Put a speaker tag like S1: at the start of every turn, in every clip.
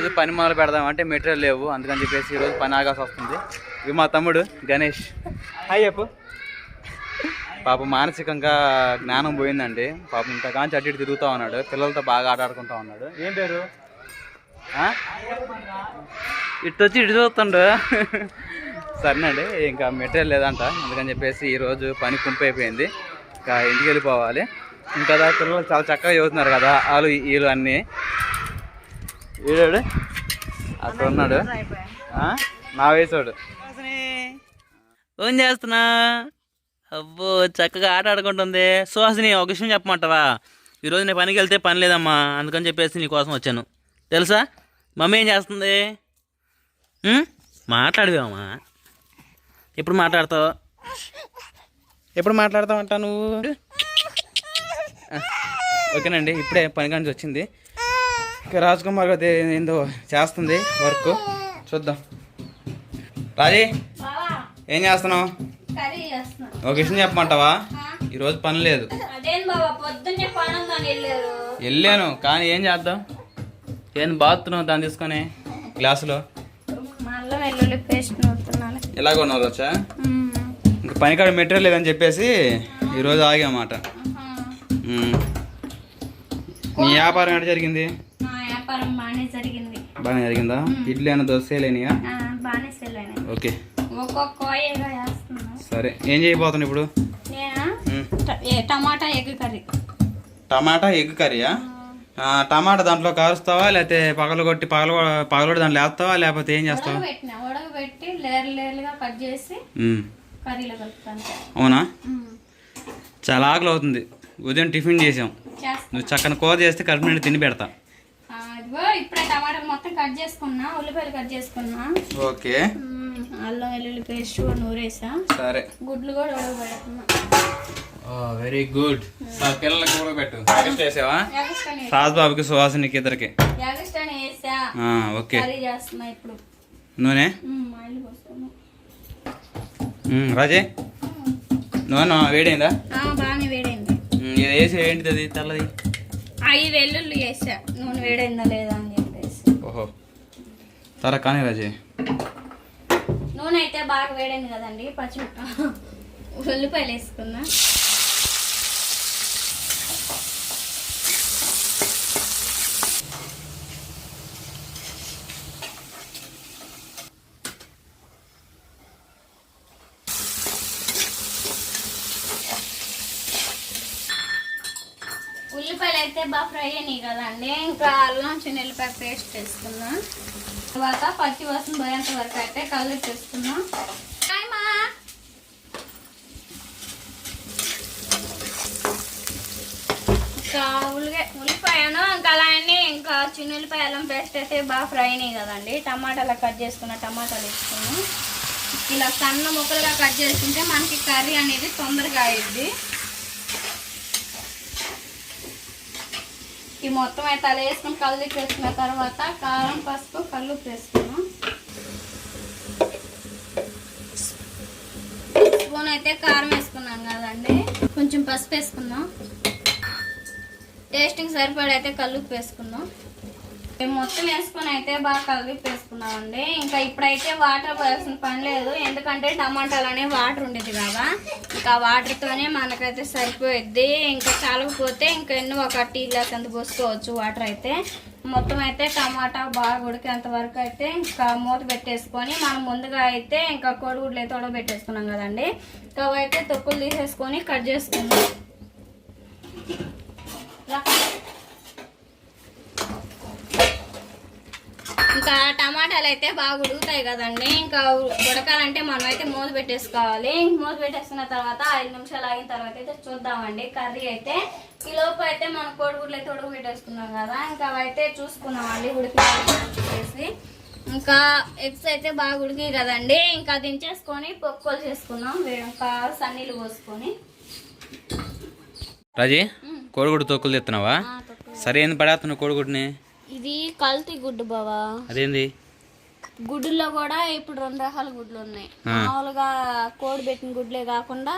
S1: ఈరోజు పని మొదలు పెడదాం అంటే మెటీరియల్ లేవు. అందుకని చెప్పేసి ఈరోజు పని ఆగాల్సి వస్తుంది. ఇవి మా తమ్ముడు గణేష్. హాయ్ చెప్పు. పాప మానసికంగా జ్ఞానం పోయిందండి. పాపం ఇంత కాంచి అటు ఇటు తిరుగుతూ ఉన్నాడు. పిల్లలతో బాగా ఆట ఆడుకుంటా ఉన్నాడు. ఏం పేరు? ఇటు వచ్చి ఇటు చూస్తుండు. సరేనండి ఇంకా మెటీరియల్ లేదంట. అందుకని చెప్పేసి ఈరోజు పని కుంపు అయిపోయింది. ఇంకా ఇంటికి వెళ్ళిపోవాలి. ఇంకా పిల్లలు చాలా చక్కగా చదువుతున్నారు కదా వాళ్ళు వీళ్ళు అన్నీ. వీడాడు? అక్కడ ఉన్నాడు? నా వయసోడు. ఏం చేస్తున్నా? అబ్బో చక్కగా ఆట ఆడుకుంటుంది. సుహాసిని ఒక విషయం చెప్పమంటావా? ఈరోజు నేను పనికి వెళ్తే పని లేదమ్మా. అందుకని చెప్పేసి నీకోసం వచ్చాను. తెలుసా? మమ్మీ ఏం చేస్తుంది? ఉం? మాట్లాడవేమమ్మా ఎప్పుడు మాట్లాడతావు? ఎప్పుడు మాట్లాడతావు అంటా నువ్వు ఓకేనండి ఇప్పుడే పని కానించి వచ్చింది. ఇక రాజ్ కుమార్ గారు ఏందో చేస్తుంది వర్క్. చూద్దాం. రాజీ ఏం చేస్తున్నావు? ఒక విషయం చెప్పమంటావా? ఈరోజు పని లేదు. వెళ్ళాను కానీ ఏం చేద్దాం? ఏం బాగుతున్నావు దాన్ని తీసుకొని గ్లాసులో? ఎలాగ ఉన్నావు వచ్చా ఇంక పనికాడ మెటీరియల్ లేదని చెప్పేసి ఈరోజు ఆగామాట. నీ వ్యాపారం ఎక్కడ జరిగింది?
S2: వ్యాపారం బాగానే జరిగింది.
S1: బాగానే జరిగిందా? ఇడ్లీ అన్న దోశ లేనియా
S2: ఆ, బాగానే సెల్ అయినాయి.
S1: ఓకే.
S2: ఒక్కొక్క
S1: సరే. ఏం చేయబోతున్నావు ఇప్పుడు?
S2: Tomato egg curry.
S1: Tomato egg కర్రీయా? Tomato దాంట్లో కారుస్తావా? లేకపోతే పగలు కొట్టి పగలు పగలొట్టి దాంట్లో వేస్తావా? లేకపోతే ఏం చేస్తావా?
S2: ఉడకబెట్టిన ఉడకబెట్టి లేరు లేరుగా కట్ చేసి
S1: ఉమ్.
S2: కర్రీలో కలుపుతాను
S1: అవునా. చాలా ఆకలి అవుతుంది. ఉదయం టిఫిన్ చేసాం. నువ్వు చక్కని కూర చేస్తే కడుపు నిండి తిని పెడతా.
S2: ఇప్పుడే టమాటాలు మొత్తం కట్ చేసుకున్నా ఉల్లిపాయలు కట్ చేసుకున్నా.
S1: ఓకే.
S2: అల్లం వెల్లుల్లి పేస్ట్ కూడా నూరేసా.
S1: సరే.
S2: గుడ్లు కూడా ఉడకబెడుతున్నా
S1: వెరీ గుడ్. పిల్లలకి కూడా పెట్టు ఎగస్ట్ వేసావా?
S2: యాగస్టాని.
S1: రాజ్ బాబుకి సుహాసినికి ఇద్దరికి
S2: వేసా.
S1: ఓకే.
S2: చేస్తున్నా ఇప్పుడు.
S1: నూనె? రాజే. నూనె వేడైందా?
S2: బాగానే వేడైంది.
S1: ఇది వేసి ఏంటిది అది? తెల్లది.
S2: ఐదు వెల్లుల్లి వేసా నూనె వేడైందా లేదా అని చెప్పేసి.
S1: ఓహో. తర కానీ రాజే.
S2: నూనె అయితే బాగా వేడైంది కదండి పచ్చి ఉల్లిపాయలు వేసుకున్నా ఉల్లిపాయలు అయితే బాగా ఫ్రై అయినాయి కదండి. ఇంకా అల్లం చిన్న ఉల్లిపాయ పేస్ట్ వేసుకున్నా తర్వాత పచ్చి వాసన పోయేంత వరకు అయితే కలర్ చేసుకున్నా ఇంకా ఉల్లిగా ఉల్లిపాయను ఇంకా అలా అన్ని ఇంకా చిన్న ఉల్లిపాయ అల్లం పేస్ట్ అయితే బాగా ఫ్రై అయినాయి కదండి. టమాటాలు కట్ చేసుకున్న టమాటాలు వేసుకున్నాం ఇలా సన్న ముక్కలుగా కట్ చేసుకుంటే మనకి కర్రీ అనేది తొందరగా అయ్యిద్ది ఈ మొత్తం అయితే అలా వేసుకుని కళ్ళు వేసుకున్న తర్వాత కారం పసుపు కళ్ళు వేసుకున్నాం స్పూన్ అయితే కారం వేసుకున్నాం కదండి. కొంచెం పసుపు వేసుకుందాం. టేస్టింగ్ సరిపడా అయితే కల్లుప్పు వేసుకుందాం మొత్తం వేసుకొని అయితే బాగా కలిపి వేసుకున్నామండి ఇంకా ఇప్పుడైతే వాటర్ పోయాల్సిన పని లేదు. ఎందుకంటే టమాటాలనే వాటర్ ఉండేది కదా ఇంకా వాటర్తోనే మనకైతే సరిపోయిద్ది. ఇంకా చాలకపోతే ఇంకా ఎన్నో ఒక టీ గ్లాస్ అంత పోసుకోవచ్చు వాటర్ అయితే. మొత్తం అయితే టమాటా బాగా ఉడికేంత వరకు అయితే ఇంకా మూత పెట్టేసుకొని మనం ముందుగా అయితే ఇంకా కోడిగుడ్లు అయితే ఉడకబెట్టేసుకున్నాం కదండి. ఇంకా అయితే తొక్కులు తీసేసుకొని కట్ చేసుకుందాం. ఇంకా టమాటాలు అయితే బాగా ఉడుకుతాయి కదండి. ఇంకా ఉడకాలంటే మనం అయితే మూత పెట్టేసుకోవాలి. మూత పెట్టేసుకున్న తర్వాత ఐదు నిమిషాలు ఆగిన తర్వాత అయితే చూద్దామండి. కర్రీ అయితే ఈ లోపు అయితే మన కోడిగుడ్లు అయితే ఉడక పెట్టేసుకున్నాం కదా. ఇంకా అవైతే చూసుకున్నామండి ఉడికి ఇంకా ఎగ్స్ అయితే బాగా ఉడికాయి కదండి. ఇంకా దించేసుకొని పొక్కులు చేసుకున్నాం ఇంకా సన్నీళ్ళు పోసుకొని.
S1: రాజీ కోడిగుడ్డు తొక్కులు తెస్తున్నావా. సరే ఏంది పడేస్తున్నావు కోడిగుడ్డుని?
S2: ఇది కల్తీ గుడ్డు బావా.
S1: అదేంది?
S2: గుడ్డుల్లో కూడా ఇప్పుడు రెండు రకాల గుడ్లు ఉన్నాయి. మామూలుగా కోడి పెట్టిన గుడ్లే కాకుండా.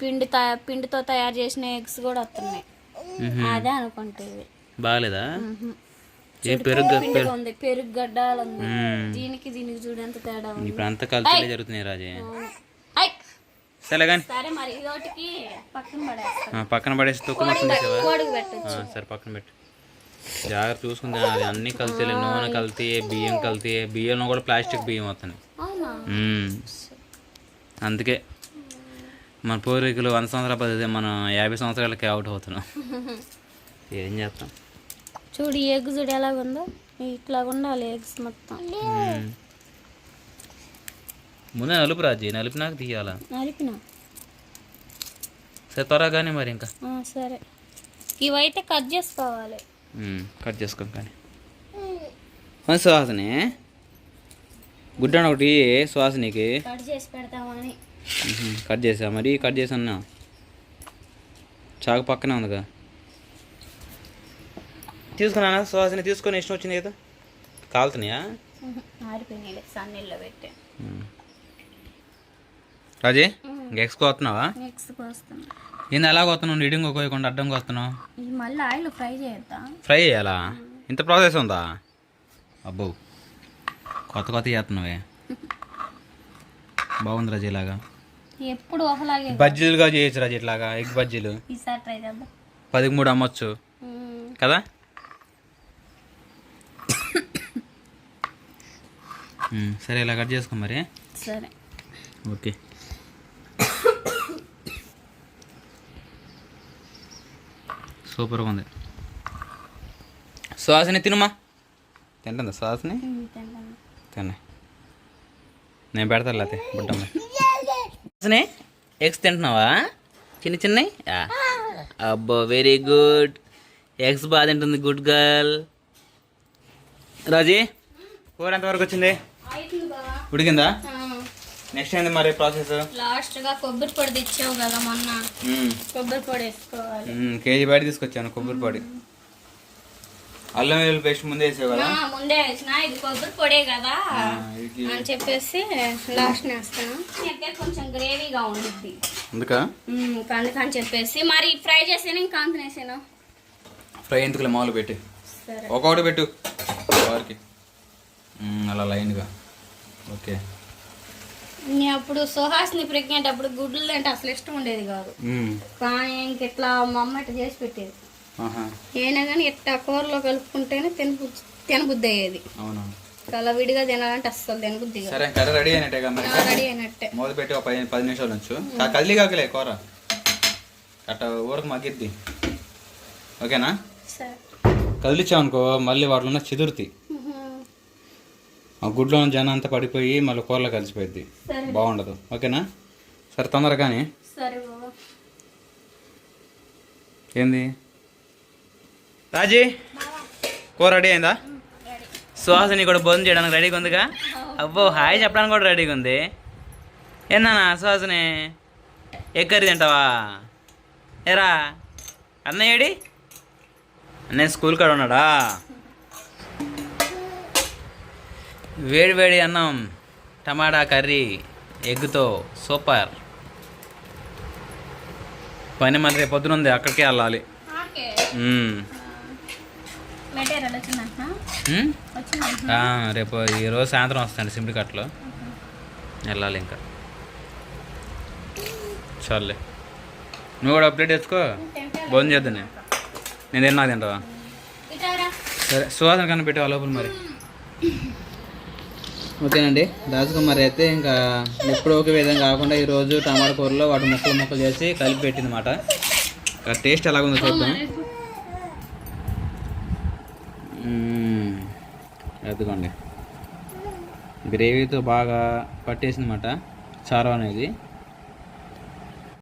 S2: పిండి పిండితో తయారు చేసిన ఎగ్స్ కూడా వస్తున్నాయి. అదే అనుకుంటేవి
S1: బాగలేదా పెరుగు
S2: పెరుగు గడ్డాలు. దీనికి దీనికి చూడు ఎంత తేడా ఉంది.
S1: ఇప్పుడు అంతా కలిసి జరుగుతున్నాయి రాజే.
S2: ఐ!
S1: సరే కానీ
S2: సరే మరి పక్కన పడేస్తా.
S1: పక్కన పడేసి సరే పక్కన పెట్టు. జాగ్రత్త చూసుకుంది అది అన్ని కల్తీ నూనె కల్తీ బియ్యం కల్తీ. బియ్యంలో కూడా ప్లాస్టిక్ బియ్యం మ్మ్. అందుకే మన పూర్వీకులు వంద సంవత్సరాల పద్ధతి మనం యాభై సంవత్సరాలకి అవుట్ అవుతున్నాం. ఏం చేస్తాం?
S2: చూడు ఈ ఎగ్ చూడు ఎలాగుందో. ఇట్లా ఉండాలి ఎగ్స్ మొత్తం.
S1: ముందే నలుపు రాజీ నలుపు నాకు తీయాలా?
S2: నలిపిన.
S1: సరే త్వరగానే మరి ఇంకా.
S2: ఆ, సరే. ఇవైతే కట్ చేసుకోవాలి.
S1: కట్ చేసుకోం కానీ. సుహాసిని. గుడ్డ ఒకటి సుహాసినికి.
S2: కట్ చేసి పెడతామని.
S1: మ్మ్. కట్ చేసా? మరి కట్ చేసాను చాకు పక్కనే ఉందిగా. తీసుకున్నానా సుహాసిని? తీసుకొని ఇష్టం వచ్చింది కదా. కాలుతున్నాయా?
S2: ఆరిపోయినాయి సన్నీళ్ళలో పెట్టే.
S1: మ్మ్. రాజీ వస్తున్నావా
S2: నెక్స్ట్ వస్తాం
S1: ఏంది ఎలా వస్తున్నావు నీడింగ్ కోయకుండా అడ్డంగా వస్తున్నావు
S2: ఇది మళ్ళీ ఆయిల్ ఫ్రై చేద్దాం
S1: ఫ్రై చేయాలా? ఇంత ప్రాసెస్ ఉందా? అబ్బో కొత్త కొత్త చేస్తున్నావే. బాగుంది రాజీ ఇలాగా.
S2: ఎప్పుడు ఒకలాగే
S1: బజ్జీలుగా చేయొచ్చు రాజీ ఇట్లాగా ఎగ్ బజ్జీలు.
S2: ఈసారి ట్రై చేద్దాం.
S1: పదికి మూడు అమ్మొచ్చు.
S2: మ్మ్.
S1: కదా? సరే ఇలా కట్ చేసుకో మరి.
S2: సరే.
S1: ఓకే. సూపర్గా ఉంది. సుహాసిని తినుమా? తింటుందా
S2: తింటాను.
S1: తిన్నా నేను పెడతాను లేతే బుడ్డమ్మ సుహాసిని ఎగ్స్ తింటున్నావా? చిన్న చిన్నవి అబ్బో వెరీ గుడ్ ఎగ్స్ బాగా తింటుంది గుడ్ గర్ల్ రాజీ కూర ఎంతవరకు వచ్చింది. ఉడికిందా? నెక్స్ట్ ఏంది మరి ప్రాసెస్
S2: లాస్ట్గా కొబ్బరి పొడి తెచ్చావు కదా మొన్న. కొబ్బరి పొడి వేసుకోవాలి.
S1: కేజీ బయట తీసుకొచ్చాను కొబ్బరి పొడి. అల్లం వెల్లుల్లి పేస్ట్ ముందే వేసావు కదా?
S2: ఆ, ముందే వేసిన. ఇది కొబ్బరి పొడే కదా. అని చెప్పేసి లాస్ట్ వేస్తాను అయితే కొంచెం గ్రేవీగా ఉండిద్ది.
S1: అందుకా?
S2: అందుకని చెప్పేసి. మరి ఫ్రై చేసాను? ఇంకా అంత వేసాను?
S1: ఫ్రై ఎందుకులే మామూలు పెట్టి?
S2: సరే.
S1: ఒక్కొక్కటి పెట్టు. వారికి. అలా లైన్గా. ఓకే.
S2: నేను అప్పుడు సుహాస్ని ప్రెగ్నెంట్ అప్పుడు గుడ్లు అంటే అసలు ఇష్టం ఉండేది కాదు. కానీ ఇంక ఇట్లా మా అమ్మ ఇట్లా చేసి పెట్టేది. అయినా కానీ ఇట్లా కూరలో కలుపుకుంటేనే తినబుద్ధి తినబుద్ధి అయ్యేది అలా విడిగా తినాలంటే అస్సలు తినబుద్ధి
S1: సరే కర్రీ రెడీ అయినట్టే
S2: రెడీ అయినట్టే.
S1: మొదలు పెట్టి ఒక పది పది నిమిషాలు ఉంచు. కదిలి కాకలే కూర. అట్ట ఊరకు మగ్గిద్ది. ఓకేనా?
S2: సరే.
S1: కదిలిచ్చామనుకో మళ్ళీ వాటిలో ఉన్న చిదురుతాయి గుడ్లో ఉన్న జనం అంతా పడిపోయి మళ్ళీ కూరలో కలిసిపోయింది బాగుండదు. ఓకేనా? సరే తొందరగానే ఏంది? రాజీ కూర రెడీ అయిందా? సుహాసిని కూడా భోజనం చేయడానికి రెడీగా ఉందిగా? అబ్బో హాయ్ చెప్పడానికి కూడా రెడీగా ఉంది. ఏందన్నా సుహాసిని? ఎగ్ కర్రీ తింటావా? ఏరా అన్నయ్య ఏడి? అన్నయ్య స్కూల్ కాడ ఉన్నాడా? వేడి వేడి అన్నం టమాటా కర్రీ ఎగ్తో సూపర్. పని మళ్ళీ రేపు పొద్దున ఉంది అక్కడికే వెళ్ళాలి. రేపు ఈరోజు సాయంత్రం వస్తాండి సిమ్డికట్లో వెళ్ళాలి ఇంకా. చాలే నువ్వు కూడా అప్డేట్ తెచ్చుకో భోజనం చేద్దాం నేను. నేను తిన్నా తింటావా? సరే సువాసన కన్నా పెట్టే లోపల మరి? ఓకేనండి. రాజకుమారి అయితే ఇంకా ఎప్పుడు ఒక విధంగా కాకుండా ఈరోజు టమాటా కూరలో వాటి ముక్కలు ముక్కలు చేసి కలిపి పెట్టిందన్నమాట. ఇంకా టేస్ట్ ఎలాగుందో చూద్దాం. మ్మ్. గ్రేవీతో బాగా పట్టేసింది అన్నమాట చారు అనేది.